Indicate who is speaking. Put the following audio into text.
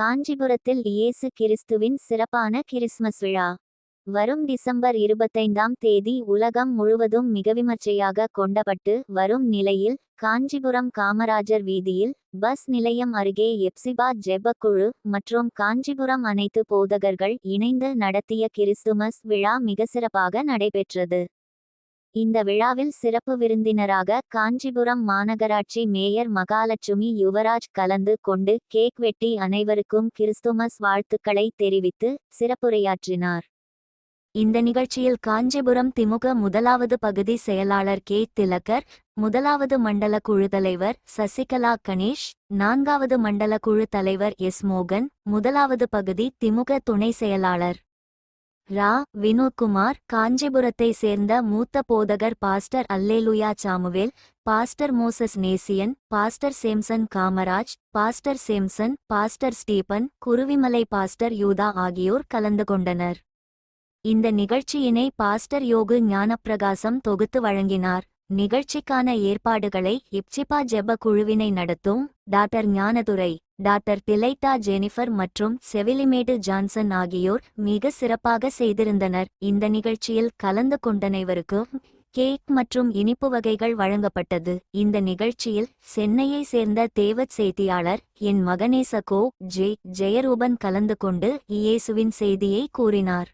Speaker 1: காஞ்சிபுரத்தில் இயேசு கிறிஸ்துவின் சிறப்பான கிறிஸ்மஸ் விழா. வரும் டிசம்பர் இருபத்தைந்தாம் தேதி உலகம் முழுவதும் மிகவிமர்சையாக கொண்டப்பட்டு வரும் நிலையில் காஞ்சிபுரம் காமராஜர் வீதியில் பஸ் நிலையம் அருகே எப்சிபா ஜெபக்குழு மற்றும் காஞ்சிபுரம் அனைத்து போதகர்கள் இணைந்து நடத்திய கிறிஸ்துமஸ் விழா மிக சிறப்பாக நடைபெற்றது. இந்த விழாவில் சிறப்பு விருந்தினராக காஞ்சிபுரம் மாநகராட்சி மேயர் மகாலட்சுமி யுவராஜ் கலந்து கொண்டு கேக் வெட்டி அனைவருக்கும் கிறிஸ்துமஸ் வாழ்த்துக்களை தெரிவித்து சிறப்புரையாற்றினார். இந்த நிகழ்ச்சியில் காஞ்சிபுரம் திமுக முதலாவது பகுதி செயலாளர் கே. திலகர் முதலாவது மண்டல குழு தலைவர் சசிகலா கணேஷ் நான்காவது மண்டல குழு தலைவர் எஸ். மோகன் முதலாவது பகுதி திமுக துணை செயலாளர் ரா. வினோத்குமார் காஞ்சிபுரத்தை சேர்ந்த மூத்த போதகர் pastor Alleluia Samuel pastor Moses Nesiyan pastor Samson Kamaraj pastor Samson pastor Stephen Kuruvimalai pastor Yudha ஆகியோர் கலந்து கொண்டனர். இந்த நிகழ்ச்சியினை பாஸ்டர் யோகு ஞானப்பிரகாசம் தொகுத்து வழங்கினார். நிகழ்ச்சிக்கான ஏற்பாடுகளை இப்சிபா ஜெப குழுவினை நடத்தும் doctor Gnanadurai doctor Thilaitta Jennifer மற்றும் செவிலிமேடு ஜான்சன் ஆகியோர் மிக சிறப்பாக செய்திருந்தனர். இந்த நிகழ்ச்சியில் கலந்து கொண்டனைவருக்கும் கேக் மற்றும் இனிப்பு வகைகள் வழங்கப்பட்டது. இந்த நிகழ்ச்சியில் சென்னையை சேர்ந்த தேவத் செய்தியாளர் என் மகனேசகோ ஜே ஜெயரூபன் கலந்து கொண்டு இயேசுவின் செய்தியை கூறினார்.